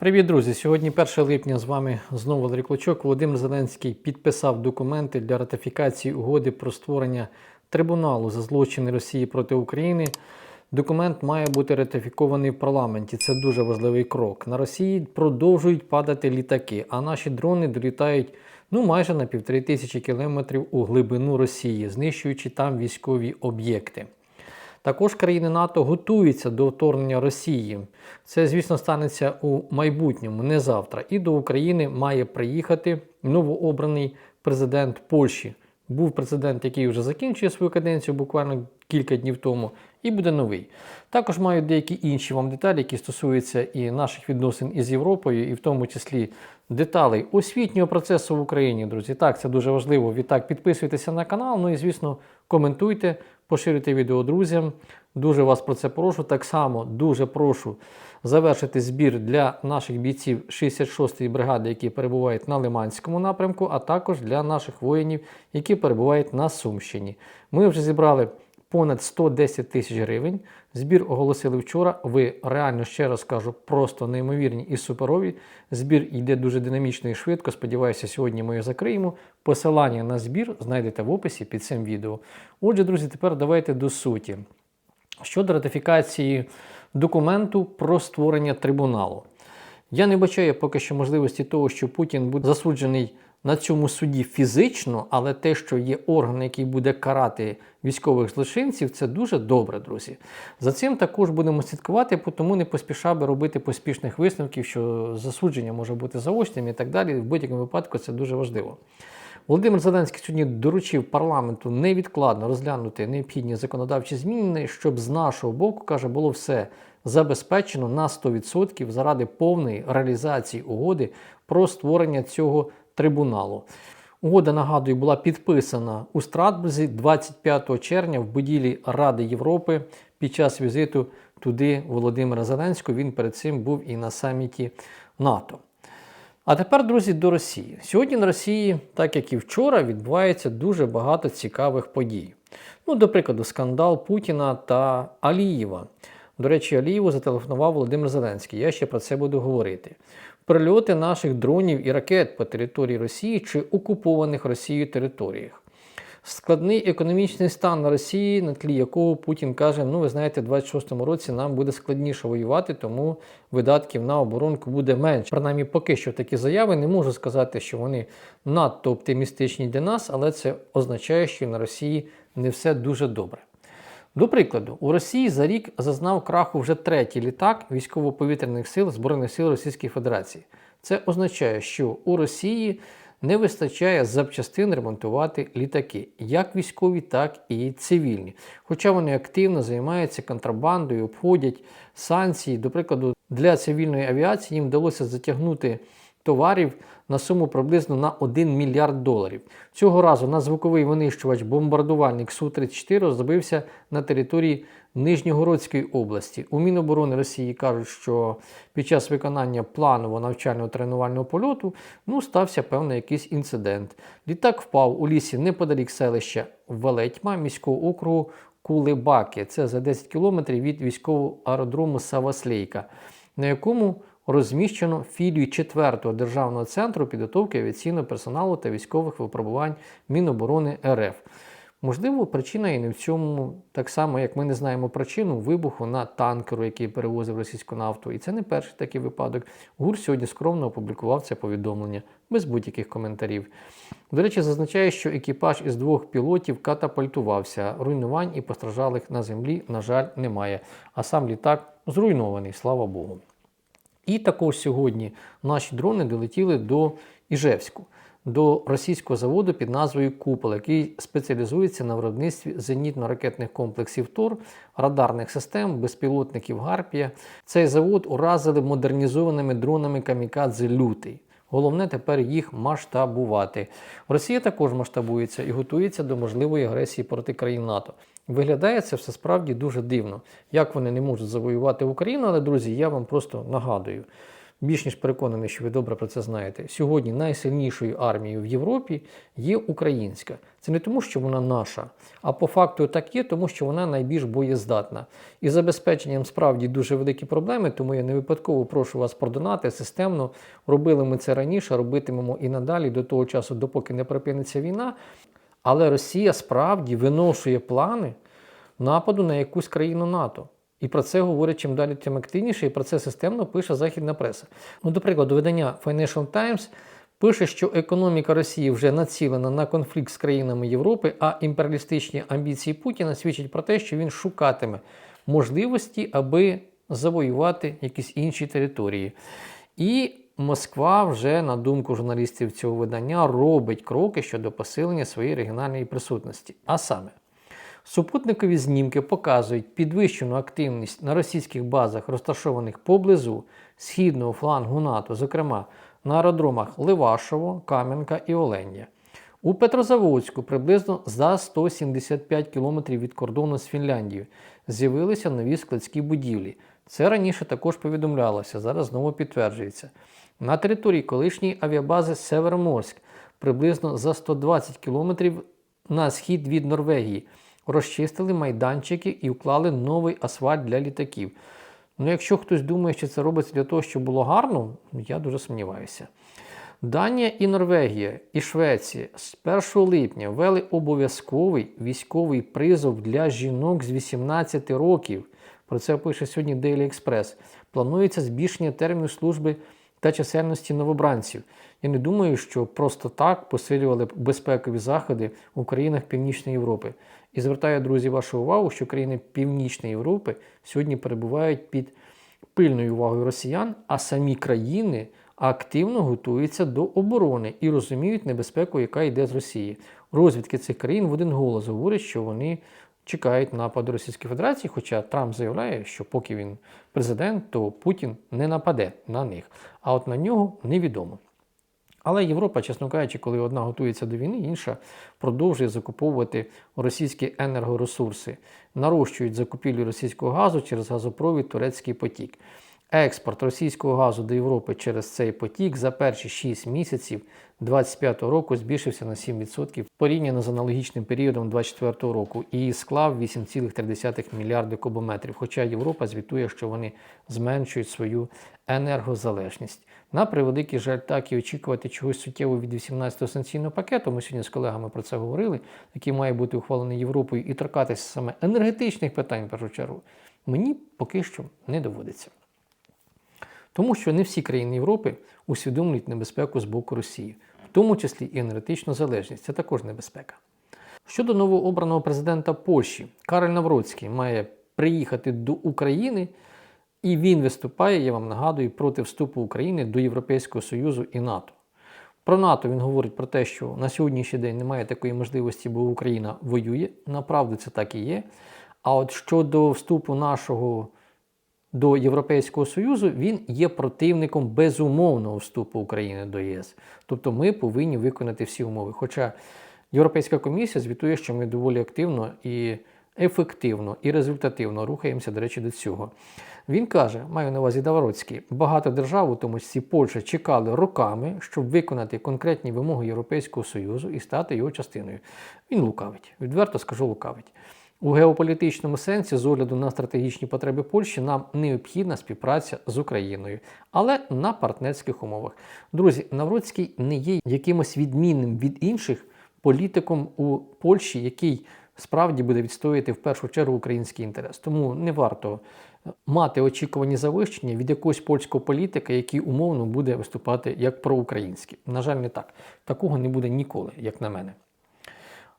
Привіт, друзі! Сьогодні 1 липня з вами знову Валерій Клочок. Володимир Зеленський підписав документи для ратифікації угоди про створення трибуналу за злочини Росії проти України. Документ має бути ратифікований в парламенті. Це дуже важливий крок. На Росії продовжують падати літаки, а наші дрони долітають ну майже на півтори тисячі кілометрів у глибину Росії, знищуючи там військові об'єкти. Також країни НАТО готуються до вторгнення Росії. Це, звісно, станеться у майбутньому, не завтра. І до України має приїхати новообраний президент Польщі. Був президент, який вже закінчує свою каденцію буквально кілька днів тому, і буде новий. Також маю деякі інші вам деталі, які стосуються і наших відносин із Європою, і в тому числі деталей освітнього процесу в Україні, друзі. Так, це дуже важливо. Відтак підписуйтеся на канал. Ну і звісно, коментуйте, поширюйте відео друзям. Дуже вас про це прошу. Так само дуже прошу завершити збір для наших бійців 66-ї бригади, які перебувають на Лиманському напрямку, а також для наших воїнів, які перебувають на Сумщині. Ми вже зібрали понад 110 тисяч гривень. Збір оголосили вчора. Ви реально ще раз кажу, просто неймовірні і суперові. Збір йде дуже динамічно і швидко. Сподіваюся, сьогодні ми його закриємо. Посилання на збір знайдете в описі під цим відео. Отже, друзі, тепер давайте до суті. Щодо ратифікації документу про створення трибуналу. Я не бачаю поки що можливості того, що Путін буде засуджений на цьому суді фізично, але те, що є орган, який буде карати військових злочинців, це дуже добре, друзі. За цим також будемо слідкувати, тому не поспішав би робити поспішних висновків, що засудження може бути заочним і так далі. В будь-якому випадку це дуже важливо. Володимир Зеленський сьогодні доручив парламенту невідкладно розглянути необхідні законодавчі зміни, щоб з нашого боку, каже, було все забезпечено на 100% заради повної реалізації угоди про створення цього трибуналу. Угода, нагадую, була підписана у Страсбурзі 25 червня в будівлі Ради Європи під час візиту туди Володимира Зеленського. Він перед цим був і на саміті НАТО. А тепер, друзі, до Росії. Сьогодні на Росії, так як і вчора, відбувається дуже багато цікавих подій. Ну, до прикладу, скандал Путіна та Алієва. До речі, Алієву зателефонував Володимир Зеленський. Я ще про це буду говорити. Прильоти наших дронів і ракет по території Росії чи окупованих Росією територіях. Складний економічний стан Росії, на тлі якого Путін каже: ну ви знаєте, в 26-му році нам буде складніше воювати, тому видатків на оборонку буде менше. Принаймні, поки що такі заяви не можу сказати, що вони надто оптимістичні для нас, але це означає, що на Росії не все дуже добре. До прикладу, у Росії за рік зазнав краху вже третій літак військово-повітряних сил Збройних сил Російської Федерації. Це означає, що у Росії не вистачає запчастин ремонтувати літаки, як військові, так і цивільні. Хоча вони активно займаються контрабандою, обходять санкції. До прикладу, для цивільної авіації їм вдалося затягнути товарів на суму приблизно на 1 мільярд доларів. Цього разу надзвуковий винищувач бомбардувальник Су-34 розбився на території Нижньогородської області. У Міноборони Росії кажуть, що під час виконання планового навчального тренувального польоту ну, стався певний якийсь інцидент. Літак впав у лісі неподалік селища Велетьма міського округу Кулебаки. Це за 10 кілометрів від військового аеродрому Саваслейка, на якому розміщено філію 4-го державного центру підготовки авіаційного персоналу та військових випробувань Міноборони РФ. Можливо, причина і не в цьому, так само, як ми не знаємо причину вибуху на танкеру, який перевозив російську нафту. І це не перший такий випадок. ГУР сьогодні скромно опублікував це повідомлення без будь-яких коментарів. До речі, зазначає, що екіпаж із двох пілотів катапультувався. Руйнувань і постраждалих на землі, на жаль, немає. А сам літак зруйнований, слава Богу. І також сьогодні наші дрони долетіли до Іжевську, до російського заводу під назвою Купол, який спеціалізується на виробництві зенітно-ракетних комплексів ТОР, радарних систем, безпілотників Гарпія. Цей завод уразили модернізованими дронами Камікадзе Лютий. Головне тепер їх масштабувати. Росія також масштабується і готується до можливої агресії проти країн НАТО. Виглядає це все справді дуже дивно. Як вони не можуть завоювати Україну, але друзі, я вам просто нагадую. Більш ніж переконаний, що ви добре про це знаєте. Сьогодні найсильнішою армією в Європі є українська. Це не тому, що вона наша, а по факту так є, тому що вона найбільш боєздатна. І забезпеченням справді дуже великі проблеми, тому я не випадково прошу вас продонати системно. Робили ми це раніше, робитимемо і надалі до того часу, допоки не припиниться війна. Але Росія справді виношує плани нападу на якусь країну НАТО. І про це говорять чим далі, тим активніше, і про це системно пише західна преса. Ну, до прикладу, видання Financial Times пише, що економіка Росії вже націлена на конфлікт з країнами Європи, а імперіалістичні амбіції Путіна свідчать про те, що він шукатиме можливості, аби завоювати якісь інші території. І Москва вже, на думку журналістів цього видання, робить кроки щодо посилення своєї регіональної присутності. А саме, Супутникові знімки показують підвищену активність на російських базах, розташованих поблизу східного флангу НАТО, зокрема на аеродромах Левашово, Кам'янка і Оленя. У Петрозаводську, приблизно за 175 кілометрів від кордону з Фінляндією, з'явилися нові складські будівлі. Це раніше також повідомлялося, зараз знову підтверджується. На території колишньої авіабази Североморськ, приблизно за 120 кілометрів на схід від Норвегії розчистили майданчики і вклали новий асфальт для літаків. Ну, якщо хтось думає, що це робиться для того, щоб було гарно, я дуже сумніваюся. Данія і Норвегія і Швеція з 1 липня ввели обов'язковий військовий призов для жінок з 18 років. Про це пише сьогодні Daily Express. Планується збільшення терміну служби та чисельності новобранців. Я не думаю, що просто так посилювали безпекові заходи у країнах Північної Європи. І звертаю, друзі, вашу увагу, що країни Північної Європи сьогодні перебувають під пильною увагою росіян, а самі країни активно готуються до оборони і розуміють небезпеку, яка йде з Росії. Розвідки цих країн в один голос говорять, що вони чекають нападу Російської Федерації, хоча Трамп заявляє, що поки він президент, то Путін не нападе на них. А от на нього невідомо. Але Європа, чесно кажучи, коли одна готується до війни, інша продовжує закуповувати російські енергоресурси, нарощують закупівлю російського газу через газопровід Турецький потік. Експорт російського газу до Європи через цей потік за перші 6 місяців 2025 року збільшився на 7% порівняно з аналогічним періодом 2024 року і склав 8,3 мільярди кубометрів. Хоча Європа звітує, що вони зменшують свою енергозалежність. На превеликий жаль, так і очікувати чогось суттєвого від 18-го санкційного пакету. Ми сьогодні з колегами про це говорили, який має бути ухвалений Європою і торкатися саме енергетичних питань в першу чергу. Мені поки що не доводиться. Тому що не всі країни Європи усвідомлюють небезпеку з боку Росії, в тому числі і енергетичну залежність. Це також небезпека. Щодо новообраного президента Польщі, Кароль Навроцький має приїхати до України, і він виступає, я вам нагадую, проти вступу України до Європейського Союзу і НАТО. Про НАТО він говорить про те, що на сьогоднішній день немає такої можливості, бо Україна воює. Направду це так і є. А от щодо вступу нашого до Європейського Союзу, він є противником безумовного вступу України до ЄС. Тобто ми повинні виконати всі умови. Хоча Європейська комісія звітує, що ми доволі активно і ефективно і результативно рухаємося, до речі, до цього. Він каже, маю на увазі Давароцький, багато держав, у тому числі Польща, чекали роками, щоб виконати конкретні вимоги Європейського Союзу і стати його частиною. Він лукавить, відверто скажу, лукавить. У геополітичному сенсі, з огляду на стратегічні потреби Польщі, нам необхідна співпраця з Україною, але на партнерських умовах. Друзі, Навроцький не є якимось відмінним від інших політиком у Польщі, який справді буде відстоювати в першу чергу український інтерес. Тому не варто мати очікувані завищення від якогось польського політика, який умовно буде виступати як проукраїнський. На жаль, не так. Такого не буде ніколи, як на мене.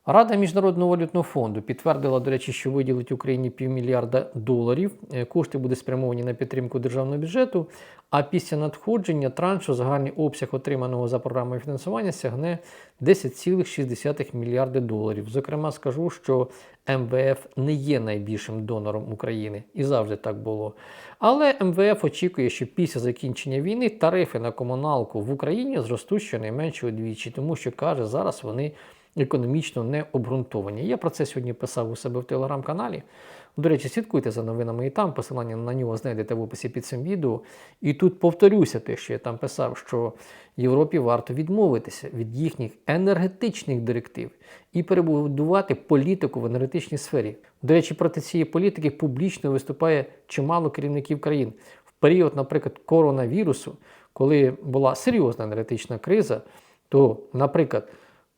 Рада Міжнародного валютного фонду підтвердила, до речі, що виділить Україні півмільярда доларів. Е, Кошти будуть спрямовані на підтримку державного бюджету. А після надходження траншу загальний обсяг отриманого за програмою фінансування сягне 10,6 мільярди доларів. Зокрема, скажу, що МВФ не є найбільшим донором України і завжди так було. Але МВФ очікує, що після закінчення війни тарифи на комуналку в Україні зростуть щонайменше удвічі, тому що каже, зараз вони економічно не обґрунтовані. Я про це сьогодні писав у себе в телеграм-каналі. До речі, слідкуйте за новинами і там. Посилання на нього знайдете в описі під цим відео. І тут повторюся те, що я там писав, що Європі варто відмовитися від їхніх енергетичних директив і перебудувати політику в енергетичній сфері. До речі, проти цієї політики публічно виступає чимало керівників країн. В період, наприклад, коронавірусу, коли була серйозна енергетична криза, то, наприклад,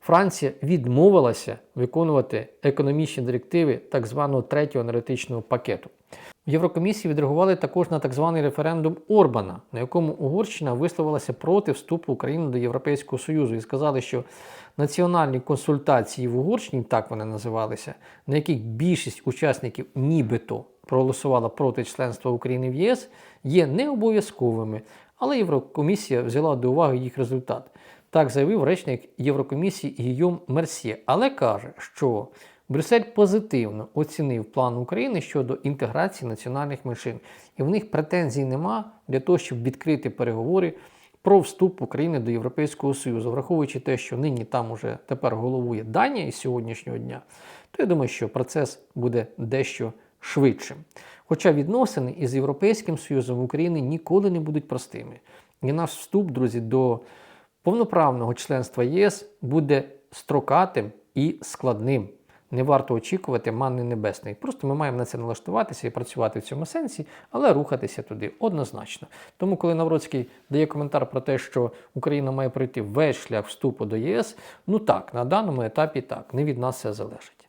Франція відмовилася виконувати економічні директиви так званого третього енергетичного пакету. В Єврокомісії відреагували також на так званий референдум Орбана, на якому Угорщина висловилася проти вступу України до Європейського Союзу і сказали, що національні консультації в Угорщині, так вони називалися, на яких більшість учасників нібито проголосувала проти членства України в ЄС, є не обов'язковими, але Єврокомісія взяла до уваги їх результат. Так заявив речник Єврокомісії Гійом Мерсьє, але каже, що Брюссель позитивно оцінив план України щодо інтеграції національних меншин, і в них претензій нема для того, щоб відкрити переговори про вступ України до Європейського Союзу, враховуючи те, що нині там уже тепер головує Данія із сьогоднішнього дня, то я думаю, що процес буде дещо швидшим. Хоча відносини із Європейським Союзом України ніколи не будуть простими. І наш вступ, друзі, до повноправного членства ЄС буде строкатим і складним. Не варто очікувати манни небесної. Просто ми маємо на це налаштуватися і працювати в цьому сенсі, але рухатися туди однозначно. Тому, коли Навроцький дає коментар про те, що Україна має пройти весь шлях вступу до ЄС, ну так, на даному етапі так, не від нас це залежить.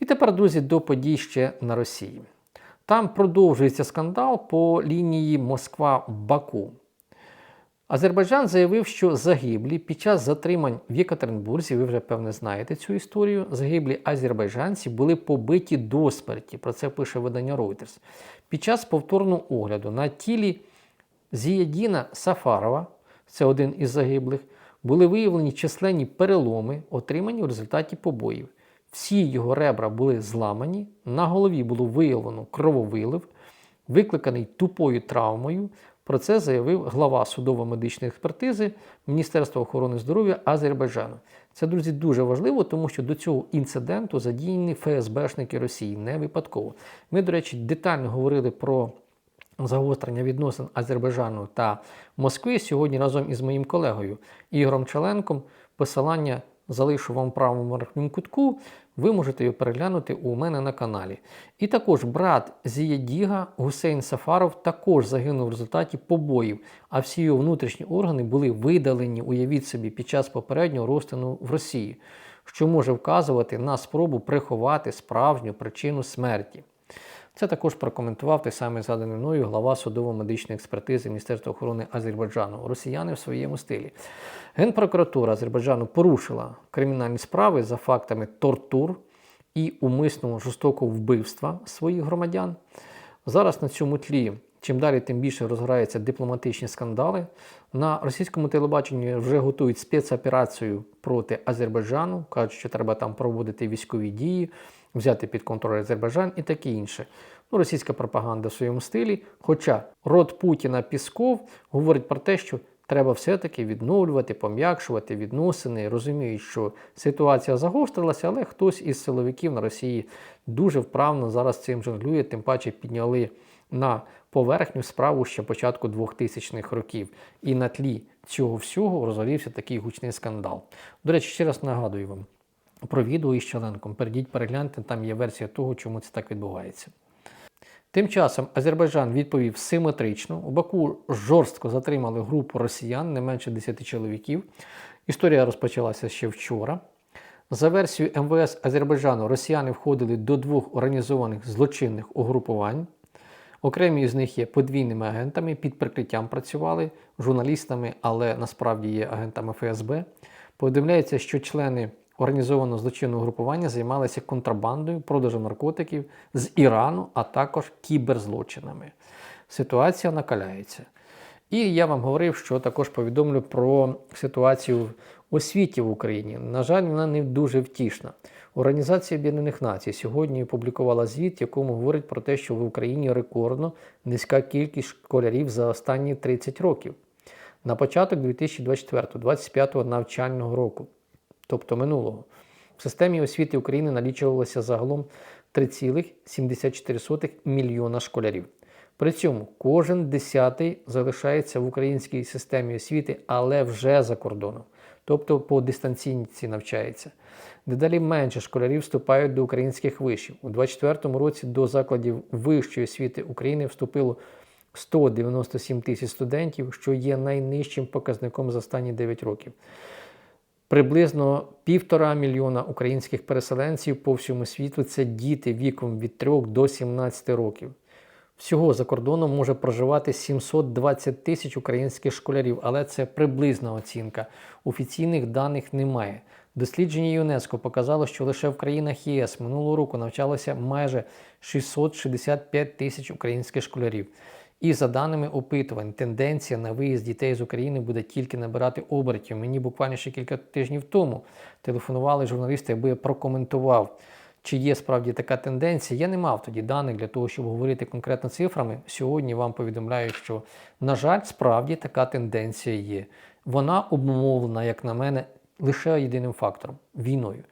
І тепер, друзі, до подій ще на Росії. Там продовжується скандал по лінії Москва-Баку. Азербайджан заявив, що загиблі під час затримань в Єкатеринбурзі, ви вже певне знаєте цю історію. Загиблі азербайджанці були побиті до смерті. Про це пише видання Reuters. Під час повторного огляду на тілі Зіядіна Сафарова, це один із загиблих, були виявлені численні переломи, отримані в результаті побоїв. Всі його ребра були зламані, на голові було виявлено крововилив, викликаний тупою травмою. Про це заявив глава судово-медичної експертизи Міністерства охорони здоров'я Азербайджану. Це, друзі, дуже важливо, тому що до цього інциденту задіяні ФСБшники Росії не випадково. Ми, до речі, детально говорили про загострення відносин Азербайджану та Москви сьогодні разом із моїм колегою Ігорем Челенком. Посилання залишу вам в правому верхньому кутку, ви можете його переглянути у мене на каналі. І також брат Зієдіга Гусейн Сафаров також загинув в результаті побоїв, а всі його внутрішні органи були видалені, уявіть собі, під час попереднього розтину в Росії, що може вказувати на спробу приховати справжню причину смерті. Це також прокоментував той самий згаданий мною глава судово-медичної експертизи Міністерства охорони Азербайджану. Росіяни в своєму стилі. Генпрокуратура Азербайджану порушила кримінальні справи за фактами тортур і умисного жорстокого вбивства своїх громадян. Зараз на цьому тлі. Чим далі, тим більше розгораються дипломатичні скандали. На російському телебаченні вже готують спецоперацію проти Азербайджану, кажуть, що треба там проводити військові дії, взяти під контроль Азербайджан і таке інше. Ну, Російська пропаганда в своєму стилі. Хоча род Путіна Пісков говорить про те, що треба все-таки відновлювати, пом'якшувати відносини. Розуміють, що ситуація загострилася, але хтось із силовиків на Росії дуже вправно зараз цим жонглює, тим паче підняли на поверхню справу ще початку 2000-х років. І на тлі цього всього розгорівся такий гучний скандал. До речі, ще раз нагадую вам про відео із Челенком. Перейдіть, перегляньте, там є версія того, чому це так відбувається. Тим часом Азербайджан відповів симетрично. У Баку жорстко затримали групу росіян, не менше 10 чоловіків. Історія розпочалася ще вчора. За версією МВС Азербайджану, росіяни входили до двох організованих злочинних угрупувань. Окремі з них є подвійними агентами, під прикриттям працювали журналістами, але насправді є агентами ФСБ. Повідомляється, що члени організованого злочинного групування займалися контрабандою, продажем наркотиків з Ірану, а також кіберзлочинами. Ситуація накаляється. І я вам говорив, що також повідомлю про ситуацію в освіті в Україні. На жаль, вона не дуже втішна. Організація Об'єднаних Націй сьогодні опублікувала звіт, в якому говорить про те, що в Україні рекордно низька кількість школярів за останні 30 років. На початок 2024-2025 навчального року тобто минулого. В системі освіти України налічувалося загалом 3,74 мільйона школярів. При цьому кожен десятий залишається в українській системі освіти, але вже за кордоном, тобто по дистанційці навчається. Дедалі менше школярів вступають до українських вишів. У 2024 році до закладів вищої освіти України вступило 197 тисяч студентів, що є найнижчим показником за останні 9 років. Приблизно півтора мільйона українських переселенців по всьому світу це діти віком від 3 до 17 років. Всього за кордоном може проживати 720 тисяч українських школярів, але це приблизна оцінка. Офіційних даних немає. Дослідження ЮНЕСКО показало, що лише в країнах ЄС минулого року навчалося майже 665 тисяч українських школярів. І за даними опитувань, тенденція на виїзд дітей з України буде тільки набирати обертів. Мені буквально ще кілька тижнів тому телефонували журналісти, аби я прокоментував, чи є справді така тенденція. Я не мав тоді даних для того, щоб говорити конкретно цифрами. Сьогодні вам повідомляю, що, на жаль, справді така тенденція є. Вона обумовлена, як на мене, лише єдиним фактором війною.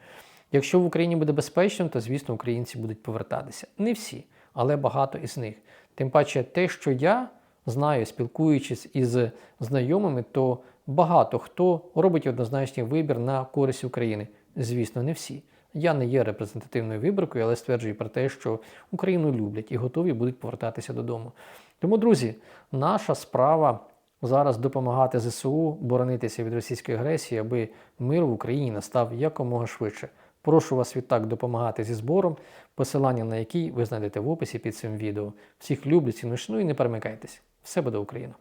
Якщо в Україні буде безпечно, то звісно українці будуть повертатися. Не всі, але багато із них. Тим паче, те, що я знаю, спілкуючись із знайомими, то багато хто робить однозначний вибір на користь України. Звісно, не всі. Я не є репрезентативною вибіркою, але стверджую про те, що Україну люблять і готові будуть повертатися додому. Тому, друзі, наша справа зараз допомагати ЗСУ боронитися від російської агресії, аби мир в Україні настав якомога швидше. Прошу вас відтак допомагати зі збором, посилання на який ви знайдете в описі під цим відео. Всіх люблю, ціну шаную і не перемикайтесь. Все буде Україна!